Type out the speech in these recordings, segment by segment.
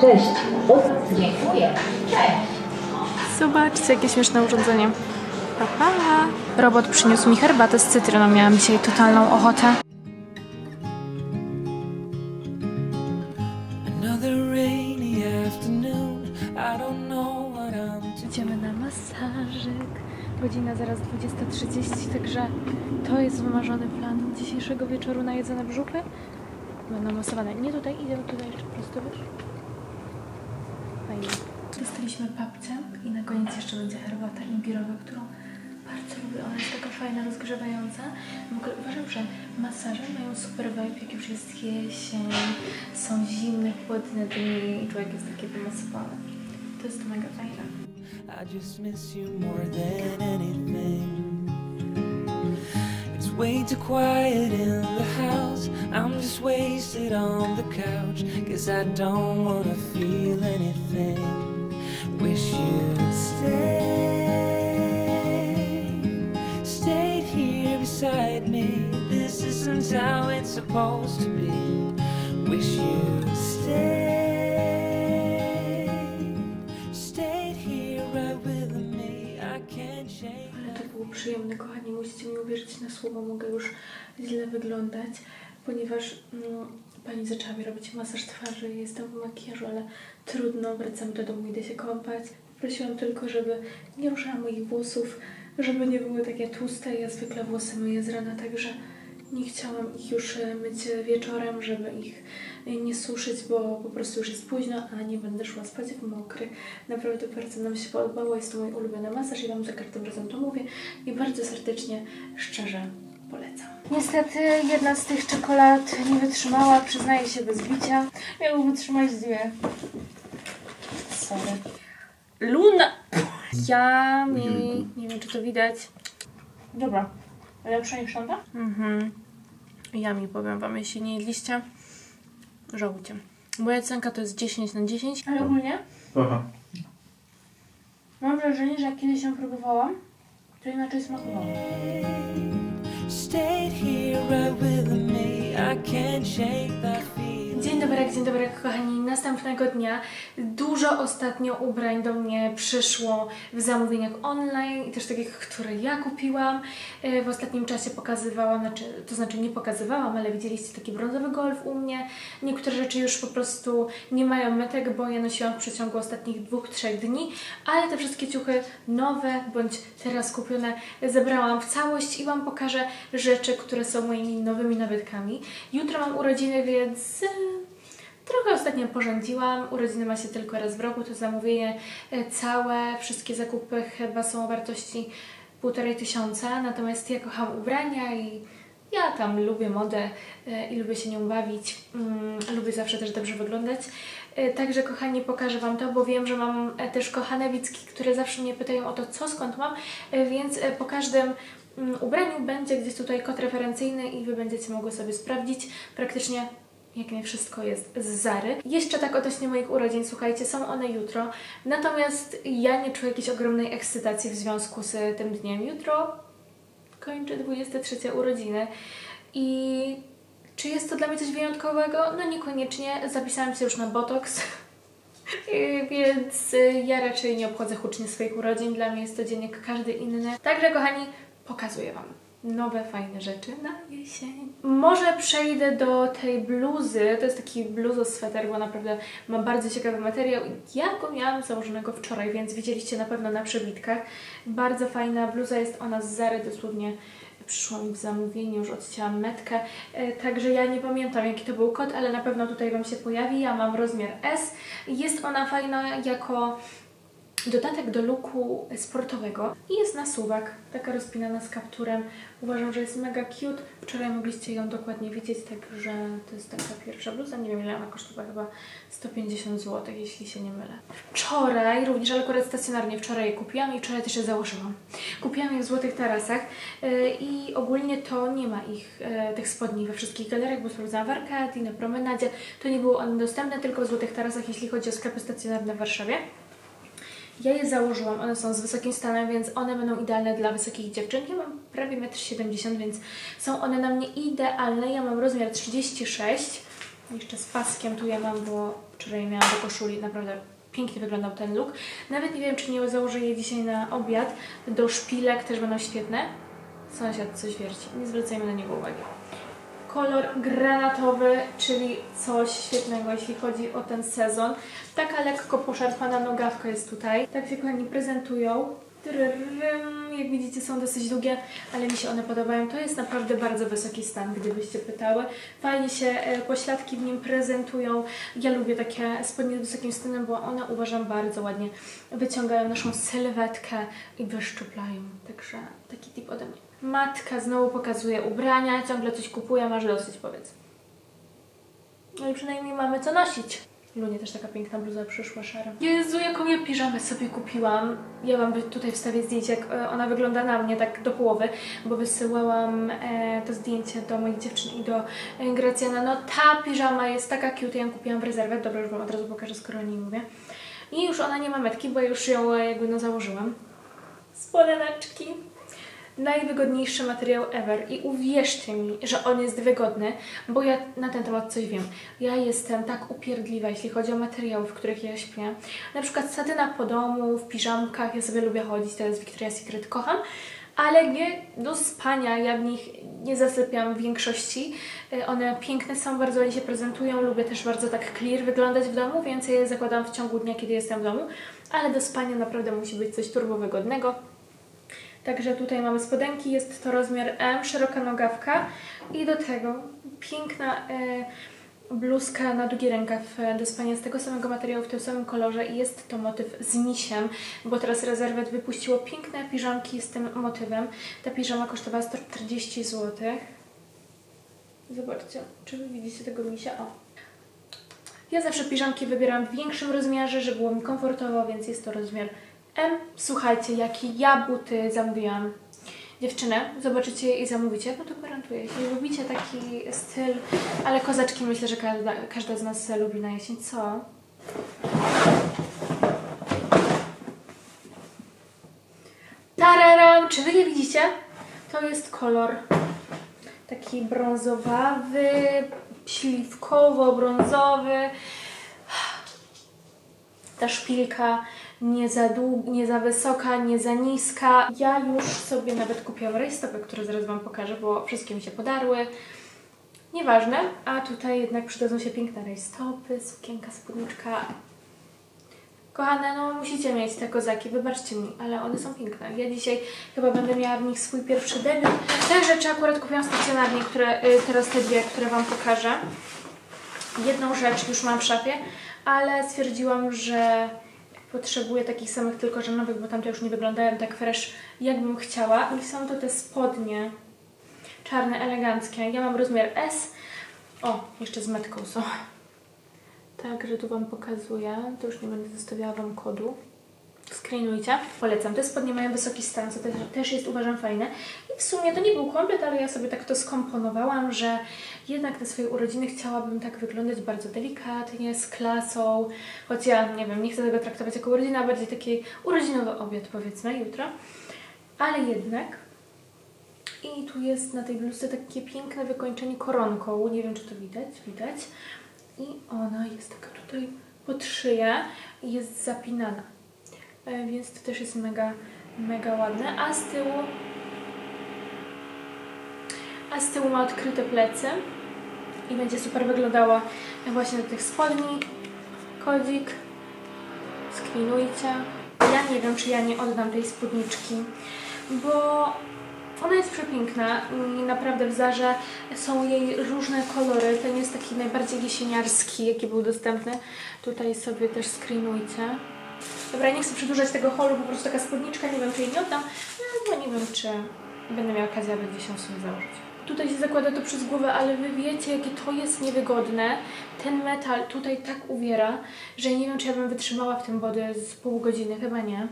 Cześć. O, dziękuję. Cześć. Zobaczcie, jakie śmieszne urządzenie. Pa, pa. Robot przyniósł mi herbatę z cytryną. Miałam dzisiaj totalną ochotę. Idziemy na masażyk. Godzina zaraz 20.30, także to jest wymarzony plan dzisiejszego wieczoru na jedzone brzuchy. Będą masowane. Nie tutaj, idę tutaj jeszcze prosto, wiesz? Dostaliśmy papcie i na koniec jeszcze będzie herbata imbirowa, którą bardzo lubię. Ona jest taka fajna, rozgrzewająca. W ogóle uważam, że masaże mają super vibe, jak już jest jesień, są zimne, chłodne dni i człowiek jest taki wymasowany. To jest mega fajne. I just miss you more than anything. Way too quiet in the house. I'm just wasted on the couch. Cause I don't wanna feel anything. Wish you'd stay. Stayed here beside me. This isn't how it's supposed to be. Wish you'd stay. Przyjemne, kochani. Musicie mi uwierzyć na słowo, mogę już źle wyglądać, ponieważ mm, pani zaczęła mi robić masaż twarzy jestem w makijażu, ale trudno, wracam do domu, idę się kąpać. Prosiłam tylko, żeby nie ruszała moich włosów, żeby nie były takie tłuste. Ja zwykle włosy myję z rana, także nie chciałam ich już e, myć wieczorem, żeby ich nie suszyć, bo po prostu już jest późno, a nie będę szła spać w mokry. Naprawdę bardzo nam się podobało, jest to mój ulubiony masaż i Wam za każdym razem to mówię i bardzo serdecznie, szczerze polecam. Niestety jedna z tych czekolad nie wytrzymała, przyznaję się bez bicia. Miało wytrzymać dwie. Sorry. Luna! Ja mi... Nie wiem, czy to widać. Dobra. Lepsza niż tamta? Mhm. Ja mi powiem wam, jeśli nie jedliście, żałujcie. Moja cenka to jest 10 na 10. Ale ogólnie Aha. mam wrażenie, że jak kiedyś ją próbowałam, to inaczej smakowała. Stayed here right with me. I can't shake that. Dzień dobry, dzień dobry kochani. Następnego dnia dużo ostatnio ubrań do mnie przyszło w zamówieniach online i też takich, które ja kupiłam. E, W ostatnim czasie pokazywałam, znaczy, to znaczy nie pokazywałam, ale widzieliście taki brązowy golf u mnie. Niektóre rzeczy już po prostu nie mają metek, bo je nosiłam w przeciągu ostatnich dwóch, trzech dni, ale te wszystkie ciuchy nowe bądź teraz kupione zebrałam w całość i Wam pokażę rzeczy, które są moimi nowymi nabytkami. Jutro mam urodziny, więc Trochę ostatnio porządziłam. Urodziny ma się tylko raz w roku. To zamówienie e, całe, wszystkie zakupy chyba są o wartości półtorej tysiąca. Natomiast ja kocham ubrania i ja tam lubię modę e, i lubię się nią bawić. Mm, lubię zawsze też dobrze wyglądać. E, Także kochani, pokażę Wam to, bo wiem, że mam też kochane widzki, które zawsze mnie pytają o to, co skąd mam, więc po każdym mm, ubraniu będzie gdzieś tutaj kod referencyjny i Wy będziecie mogły sobie sprawdzić praktycznie jak nie wszystko jest z Zary. Jeszcze tak odnośnie moich urodzin, słuchajcie, są one jutro. Natomiast ja nie czuję jakiejś ogromnej ekscytacji w związku z tym dniem. Jutro kończę 23 urodziny i czy jest to dla mnie coś wyjątkowego? No niekoniecznie. Zapisałam się już na Botox. Więc y, ja raczej nie obchodzę hucznie swoich urodzin. Dla mnie jest to dzień jak każdy inny. Także, kochani, pokazuję Wam nowe, fajne rzeczy na jesień. Może przejdę do tej bluzy. To jest taki bluzosweter, bo naprawdę ma bardzo ciekawy materiał. Ja go miałam założonego wczoraj, więc widzieliście na pewno na przebitkach. Bardzo fajna bluza jest ona z Zary, dosłownie przyszło mi w zamówieniu, już odcięłam metkę, e, także ja nie pamiętam jaki to był kod, ale na pewno tutaj Wam się pojawi. Ja mam rozmiar S. Jest ona fajna jako dodatek do looku sportowego i jest na suwak, taka rozpinana z kapturem. Uważam, że jest mega cute. Wczoraj mogliście ją dokładnie widzieć, także to jest taka pierwsza bluza. Nie wiem ile ona kosztowała, chyba 150 zł, jeśli się nie mylę. Wczoraj, również, ale akurat stacjonarnie wczoraj je kupiłam i wczoraj też je założyłam. Kupiłam je w Złotych Tarasach yy, i ogólnie to nie ma ich, yy, tych spodni we wszystkich galeriach, bo sprawdzałam w Arkadii, na promenadzie. To nie było one dostępne tylko w Złotych Tarasach, jeśli chodzi o sklepy stacjonarne w Warszawie. Ja je założyłam, one są z wysokim stanem, więc one będą idealne dla wysokich dziewczyn. Ja mam prawie 1,70 m, więc są one na mnie idealne. Ja mam rozmiar 36 Jeszcze z paskiem tu ja mam, bo wczoraj miałam do koszuli, naprawdę pięknie wyglądał ten look. Nawet nie wiem, czy nie założę je dzisiaj na obiad. Do szpilek też będą świetne. Sąsiad coś wierci, nie zwracajmy na niego uwagi. Kolor granatowy, czyli coś świetnego, jeśli chodzi o ten sezon. Taka lekko poszarpana nogawka jest tutaj. Tak się kochani prezentują. Jak widzicie są dosyć długie, ale mi się one podobają. To jest naprawdę bardzo wysoki stan, gdybyście pytały. Fajnie się e, pośladki w nim prezentują. Ja lubię takie spodnie z wysokim stanem, bo one uważam bardzo ładnie wyciągają naszą sylwetkę i wyszczuplają. Także taki tip ode mnie. Matka znowu pokazuje ubrania, ciągle coś kupuje, masz dosyć powiedz. No i przynajmniej mamy co nosić. Lunie też taka piękna bluza przyszła szara. Jezu, jaką ja piżamę sobie kupiłam. Ja Wam tutaj wstawię zdjęcie, jak e, ona wygląda na mnie, tak do połowy, bo wysyłałam e, to zdjęcie do moich dziewczyn i do e, Gracjana. No ta piżama jest taka cute, ja ją kupiłam w rezerwę. Dobra, już Wam od razu pokażę, skoro o niej mówię. I już ona nie ma metki, bo już ją e, jakby no założyłam. Spodeneczki najwygodniejszy materiał ever i uwierzcie mi, że on jest wygodny, bo ja na ten temat coś wiem. Ja jestem tak upierdliwa, jeśli chodzi o materiały, w których ja śpię. Na przykład satyna po domu, w piżamkach, ja sobie lubię chodzić, teraz Victoria's Secret kocham, ale nie do spania, ja w nich nie zasypiam w większości. Y, One piękne są, bardzo ładnie się prezentują, lubię też bardzo tak clear wyglądać w domu, więc je zakładam w ciągu dnia, kiedy jestem w domu, ale do spania naprawdę musi być coś turbo wygodnego. Także tutaj mamy spodenki, jest to rozmiar M, szeroka nogawka i do tego piękna e, bluzka na długi rękaw e, do spania z tego samego materiału w tym samym kolorze i jest to motyw z misiem, bo teraz Rezerwet wypuściło piękne piżamki z tym motywem. Ta piżama kosztowała 140 zł. Zobaczcie, czy wy widzicie tego misia? O. Ja zawsze piżamki wybieram w większym rozmiarze, żeby było mi komfortowo, więc jest to rozmiar M. Słuchajcie, jakie ja buty zamówiłam. Dziewczyny, zobaczycie je i zamówicie, no to gwarantuję. Jeśli lubicie taki styl, ale kozaczki myślę, że każda, każda z nas lubi na jesień. Co? Tararam! Czy wy je widzicie? To jest kolor taki brązowawy, śliwkowo-brązowy. Ta szpilka nie za, dług, nie za wysoka, nie za niska. Ja już sobie nawet kupiłam rajstopy, które zaraz Wam pokażę, bo wszystkie mi się podarły. Nieważne, a tutaj jednak przydadzą się piękne rajstopy, sukienka, spódniczka. Kochane, no musicie mieć te kozaki, wybaczcie mi, ale one są piękne. Ja dzisiaj chyba będę miała w nich swój pierwszy debiut. Te rzeczy akurat kupiłam stacjonarnie, które, y, teraz te dwie, które Wam pokażę. Jedną rzecz już mam w szafie, ale stwierdziłam, że potrzebuję takich samych, tylko że nowych, bo tamte już nie wyglądają tak fresh, jakbym chciała. I są to te spodnie czarne, eleganckie. Ja mam rozmiar S. O, jeszcze z metką są. Także tu Wam pokazuję. To już nie będę zostawiała Wam kodu. Screenujcie. Polecam. Te spodnie mają wysoki stan, co też, też jest uważam fajne. I w sumie to nie był komplet, ale ja sobie tak to skomponowałam, że jednak na swoje urodziny chciałabym tak wyglądać bardzo delikatnie, z klasą. Choć ja, nie wiem, nie chcę tego traktować jako urodzina, bardziej taki urodzinowy obiad powiedzmy jutro. Ale jednak i tu jest na tej bluzce takie piękne wykończenie koronką. Nie wiem, czy to widać. Widać. I ona jest taka tutaj pod szyję i jest zapinana. E, Więc to też jest mega, mega ładne. A z tyłu a z tyłu ma odkryte plecy i będzie super wyglądała właśnie do tych spodni. Kodzik. Sklinujcie. Ja nie wiem, czy ja nie oddam tej spódniczki, bo ona jest przepiękna i naprawdę w Zarze są jej różne kolory. Ten jest taki najbardziej jesieniarski, jaki był dostępny. Tutaj sobie też screenujcie. Dobra, nie chcę przedłużać tego holu, po prostu taka spódniczka, nie wiem czy jej nie oddam, no, bo nie wiem czy będę miała okazję, aby gdzieś ją sobie założyć. Tutaj się zakłada to przez głowę, ale wy wiecie, jakie to jest niewygodne. Ten metal tutaj tak uwiera, że nie wiem, czy ja bym wytrzymała w tym body z pół godziny, chyba nie.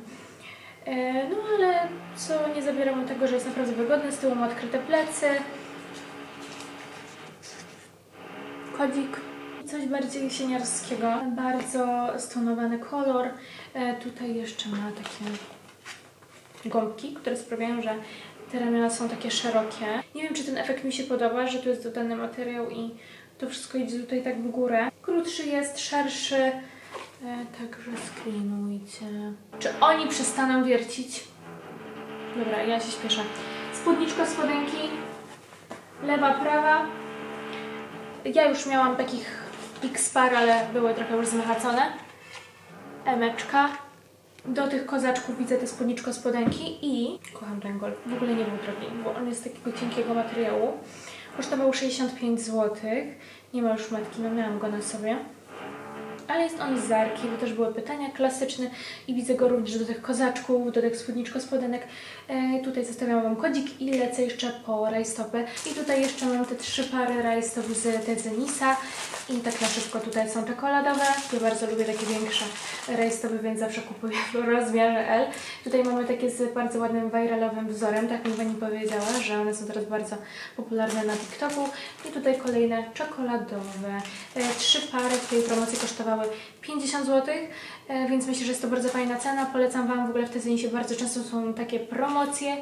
E, No ale co nie zabiera mu tego, że jest naprawdę wygodny, z tyłu ma odkryte plecy. Kodzik. Coś bardziej jesieniarskiego. Bardzo stonowany kolor. E, Tutaj jeszcze ma takie gąbki, które sprawiają, że Te ramiona są takie szerokie. Nie wiem, czy ten efekt mi się podoba, że tu jest dodany materiał i to wszystko idzie tutaj tak w górę. Krótszy jest, szerszy. E, także screenujcie. Czy oni przestaną wiercić? Dobra, ja się śpieszę. Spódniczka, spodenki, lewa, prawa. Ja już miałam takich x par, ale były trochę już zmachacone. Emeczka. Do tych kozaczków widzę te spódniczko, spodenki i kocham ten golf. W ogóle nie był drogi, bo on jest takiego cienkiego materiału. Kosztował 65 zł. Nie ma już metki, no miałam go na sobie. Ale jest on z Zarki, bo też były pytania klasyczne i widzę go również do tych kozaczków, do tych spódniczko spodenek. E, tutaj zostawiam Wam kodzik i lecę jeszcze po rajstopy. I tutaj jeszcze mam te trzy pary rajstop z Tezenisa i tak na szybko tutaj są czekoladowe. Ja bardzo lubię takie większe rajstopy, więc zawsze kupuję w rozmiarze L. Tutaj mamy takie z bardzo ładnym viralowym wzorem, tak mi Pani powiedziała, że one są teraz bardzo popularne na TikToku. I tutaj kolejne czekoladowe. E, Trzy pary w tej promocji kosztowały 50 zł, e, więc myślę, że jest to bardzo fajna cena. Polecam Wam w ogóle w Tezenisie bardzo często są takie promocje,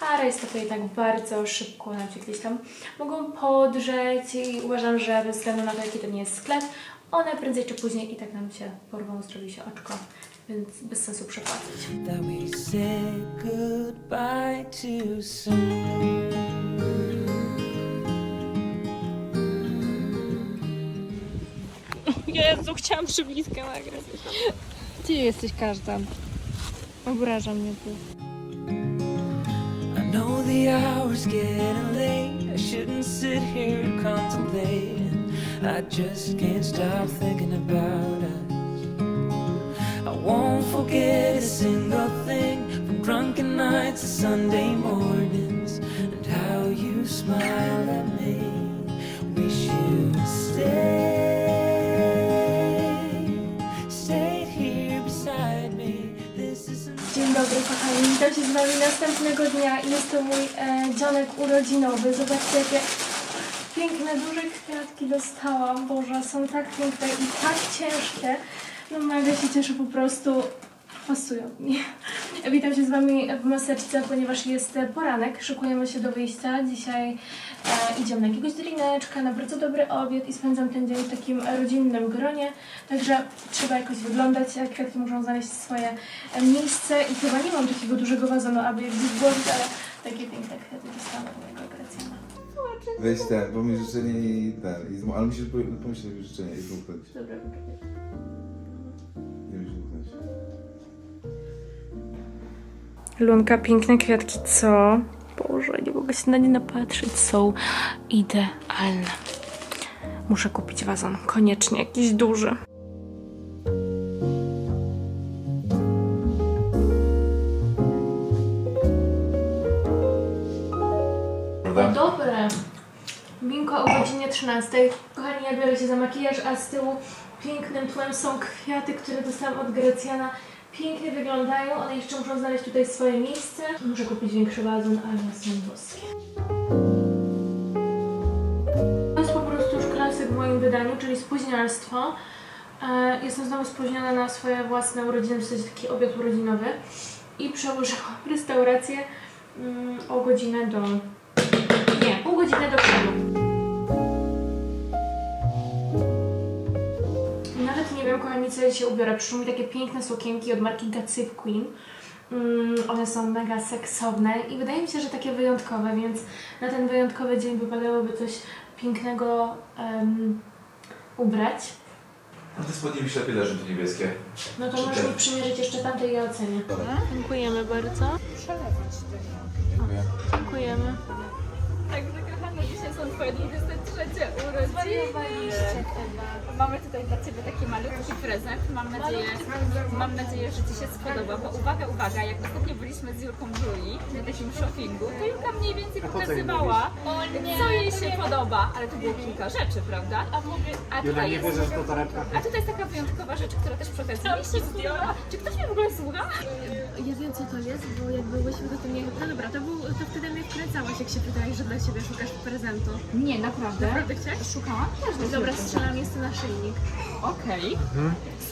a rajstopy i tak bardzo szybko nam się gdzieś tam mogą podrzeć i uważam, że bez względu na to, jaki to nie jest sklep, one prędzej czy później i tak nam się porwą, zrobi się oczko, więc bez sensu przepłacić. that we goodbye. Jezu, chciałam przybliskę nagrać. Ty jesteś każda. Obraża mnie to. I know the hour's getting late. I shouldn't sit here contemplating. I just can't stop thinking about us. I won't forget a single thing from drunken nights to Sunday mornings and how you smile at me. Wish you stay, dobry kochani, witam się z Wami następnego dnia i jest to mój e, dzionek urodzinowy. Zobaczcie jakie piękne, duże kwiatki dostałam. Boże, są tak piękne i tak ciężkie. No mega się cieszę po prostu. Pasują mi. Witam się z Wami w maseczce, ponieważ jest poranek. Szykujemy się do wyjścia. Dzisiaj e, idziemy na jakiegoś drineczka, na bardzo dobry obiad i spędzam ten dzień w takim rodzinnym gronie. Także trzeba jakoś wyglądać. Kwiatki muszą znaleźć swoje e, miejsce i chyba nie mam takiego dużego wazonu, aby je gdzieś włożyć, ale takie piękne kwiaty dostałam od mojego Gracjana. Weź ten, bo mi życzenie i ten, ale musisz po- pomyśleć życzenie i zmuchnąć. Dobra, Nie Lunka, piękne kwiatki, co? Boże, nie mogę się na nie napatrzeć. Są idealne. Muszę kupić wazon. Koniecznie, jakiś duży. Dobre. Winko o godzinie 13. Kochani, ja biorę się za makijaż, a z tyłu pięknym tłem są kwiaty, które dostałam od Grecjana. Pięknie wyglądają, one jeszcze muszą znaleźć tutaj swoje miejsce. Muszę kupić większy wazon, ale są boskie. To jest po prostu już klasyk w moim wydaniu, czyli spóźnialstwo. E, Jestem znowu spóźniona na swoje własne urodziny, w zasadzie taki obiad urodzinowy. I przełożyłam restaurację mm, o godzinę do nie, pół godziny do przodu. Nawet nie wiem, kochani, co ja dzisiaj ubiorę. Przyszły mi takie piękne sukienki od marki Gatsby Queen. Mm, one są mega seksowne i wydaje mi się, że takie wyjątkowe, więc na ten wyjątkowy dzień wypadałoby coś pięknego em, ubrać. No te spodnie mi się lepiej leżą, te niebieskie. No to Czy możesz mi przymierzyć jeszcze tamte i ja ocenię. Dziękujemy bardzo. Dziękuję. Dziękujemy. Także kochana, dzisiaj są twoje 23 urodziny. Mamy tutaj dla ciebie taki malutki prezent. Mam nadzieję, mam nadzieję, że ci się spodoba. Bo uwaga, uwaga, jak ostatnio byliśmy z Julką Julie na takim shoppingu, to Julka mniej więcej pokazywała, co jej się podoba. Ale to było kilka rzeczy, prawda? A tutaj jest, a tutaj jest taka wyjątkowa rzecz, która też przy okazji mi się. Czy ktoś mnie w ogóle słucha? Ja wiem co to jest, bo jak byłyśmy to, to nie... No dobra, to, był, to wtedy mnie wkręcałaś, jak się pytałaś, że dla siebie szukasz prezentu. Nie, naprawdę. Naprawdę chciałaś? Szukałam też do Dobra, strzelam, jest to naszyjnik. Okej,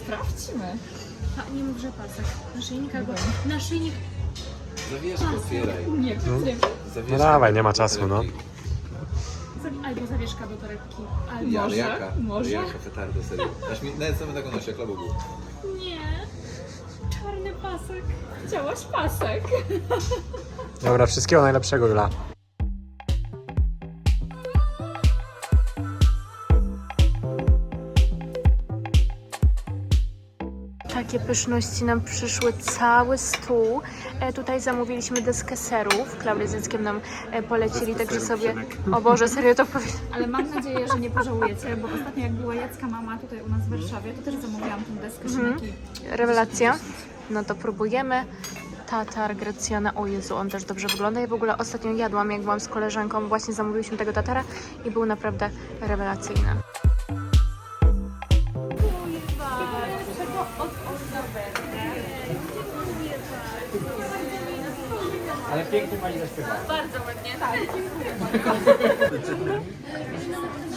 sprawdźmy. A, nie mów, że pasek. Naszyjnik albo... Naszyjnik... Zawieszkę otwieraj. Nie, nie. Zawieszka No dawaj, nie ma czasu, no. Albo zawieszka do torebki. Albo Ja, może. jaka? Może. Jaka petarda, serio. Aż mi nawet samo taką nosi, jak labubu. Nie. Czarny pasek. Chciałaś pasek. Dobra, wszystkiego najlepszego, Jula. Takie pyszności nam przyszły, cały stół. E, tutaj zamówiliśmy deskę serów. Klaudia z dzieckiem nam e, polecili, także sobie... O Boże, serio to powiedzieć. Ale mam nadzieję, że nie pożałujecie, bo ostatnio jak była Jacka mama tutaj u nas w Warszawie, to też zamówiłam tę deskę szynki. Rewelacja. No to próbujemy. Tatar Gracjana, o Jezu, on też dobrze wygląda. Ja w ogóle ostatnio jadłam, jak byłam z koleżanką, właśnie zamówiliśmy tego tatara i był naprawdę rewelacyjny. Pięknie pani zaśpiewała. Bardzo ładnie, tak, dziękuję.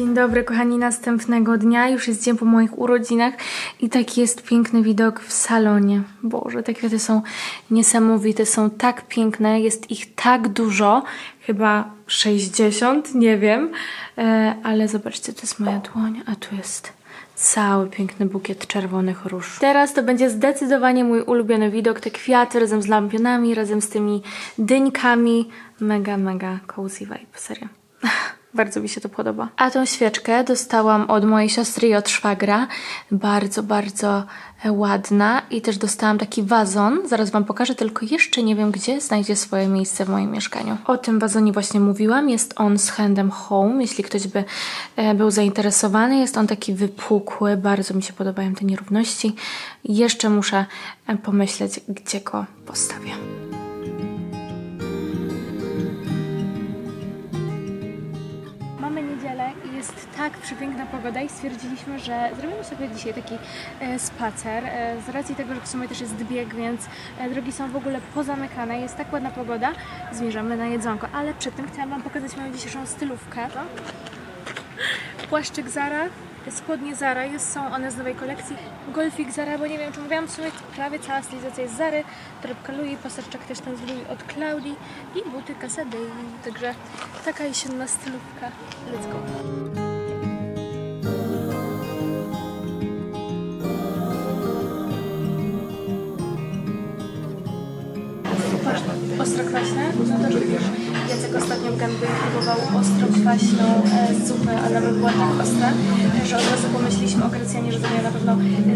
Dzień dobry, kochani, następnego dnia. Już jest dzień po moich urodzinach i taki jest piękny widok w salonie. Boże, te kwiaty są niesamowite, są tak piękne, jest ich tak dużo, chyba 60, nie wiem, e, ale zobaczcie, to jest moja dłoń, a tu jest cały piękny bukiet czerwonych róż. Teraz to będzie zdecydowanie mój ulubiony widok, te kwiaty razem z lampionami, razem z tymi dyńkami. Mega, mega cozy vibe, serio. Bardzo mi się to podoba. A tą świeczkę dostałam od mojej siostry i od szwagra. Bardzo, bardzo e, ładna. I też dostałam taki wazon. Zaraz Wam pokażę, tylko jeszcze nie wiem, gdzie znajdzie swoje miejsce w moim mieszkaniu. O tym wazonie właśnie mówiłam. Jest on z handem Home, jeśli ktoś by e, był zainteresowany. Jest on taki wypukły. Bardzo mi się podobają te nierówności. Jeszcze muszę e, pomyśleć, gdzie go postawię. Tak przepiękna pogoda i stwierdziliśmy, że zrobimy sobie dzisiaj taki e, spacer. E, z racji tego, że w sumie też jest bieg, więc e, drogi są w ogóle pozamykane. Jest tak ładna pogoda, zmierzamy na jedzonko. Ale przed tym chciałam Wam pokazać moją dzisiejszą stylówkę. Płaszczyk Zara, spodnie Zara, jest, są one z nowej kolekcji. Golfik Zara, bo nie wiem czy mówiłam, w sumie prawie cała stylizacja jest Zary. Torebka Louis, paseczek też ten z Louis od Claudii i buty Casadei. Także taka jesienna stylówka. Let's go. Ostro kwaśne? No to lubisz. Jacek ostatnio w gębie próbował ostro kwaśną e, zupę, ale nawet była tak ostra, że od razu pomyśleliśmy o Gracjanie, że to mnie na pewno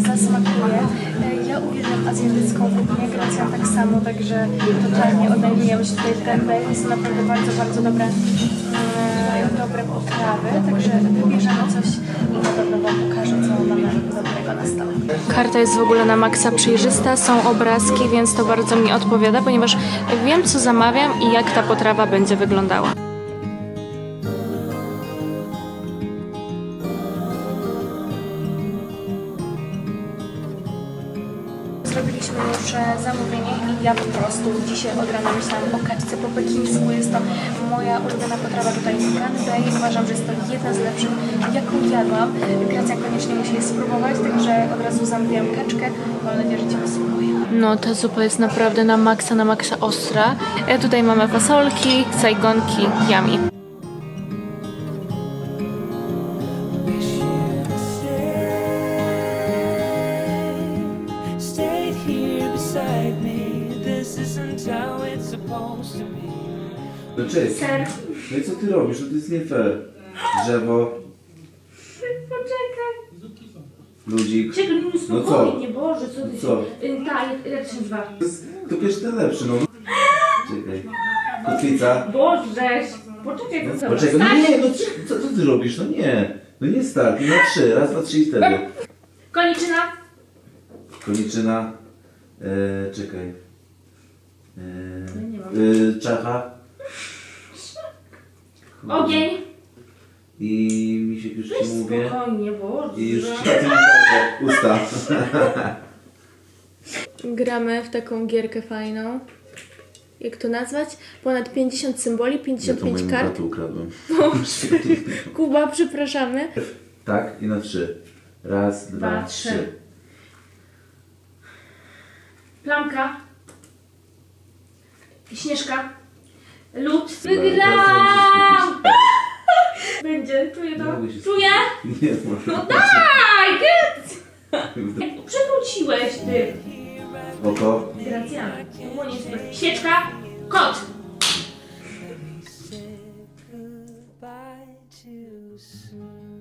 zasmakuje. E, ja uwielbiam azjatycką kuchnię, Gracjan tak samo, także totalnie odnajdujemy się tutaj w gębie. Jest to naprawdę bardzo, bardzo dobre, e, dobre potrawy, także wybierzemy coś i na pewno Wam pokażę, co mamy dobrego na stole. Karta jest w ogóle na maksa przejrzysta, są obrazki, więc to bardzo mi odpowiada, ponieważ wiem, co zamawiam i jak ta potrawa będzie wyglądała. Zrobiliśmy już e, zamówienie i ja po prostu dzisiaj od rana myślałam o kaczce po pekińsku. Jest to moja ulubiona potrawa tutaj w Ganbei. Uważam, że jest to jedna z lepszych, jaką jadłam. Gracja koniecznie musi je spróbować, także od razu zamówiłam kaczkę. Mam nadzieję, że Ci posłuchuje. No, ta zupa jest naprawdę na maksa, na maksa ostra. E, tutaj mamy fasolki, sajgonki, yummy. No cześć. No i co ty robisz? No to jest nie fair. Drzewo. Poczekaj. Ludzik. No co? Spokojnie, Boże, co ty Co? się... Y, Ta, jak się nazywa? To to pierwszy ten lepszy, no. Czekaj. Kotwica. Boże, poczekaj, co Poczekaj, no nie, no czy- co, co ty robisz? No nie. No nie start, no na trzy. Raz, dwa, trzy i wtedy. Koniczyna. Koniczyna. E, czekaj. E, e, czacha. Ogień. I mi się już ci mówię. Spokojnie, Boże. I już ci. Usta. gramy w taką gierkę fajną. Jak to nazwać? Ponad 50 symboli, 55 kart. ukradłem. Kuba, przepraszamy. Tak, i na trzy. Raz, dwa, Dwa, trzy. trzy. Plamka. Śnieżka. Lód. Wygrałam! Będzie, czuję to. Czuję? Nie, może. No daj! Get! Przewróciłeś ty. Oko. Gracjana. Było niezłe. Świeczka. Kot. Goodbye too soon.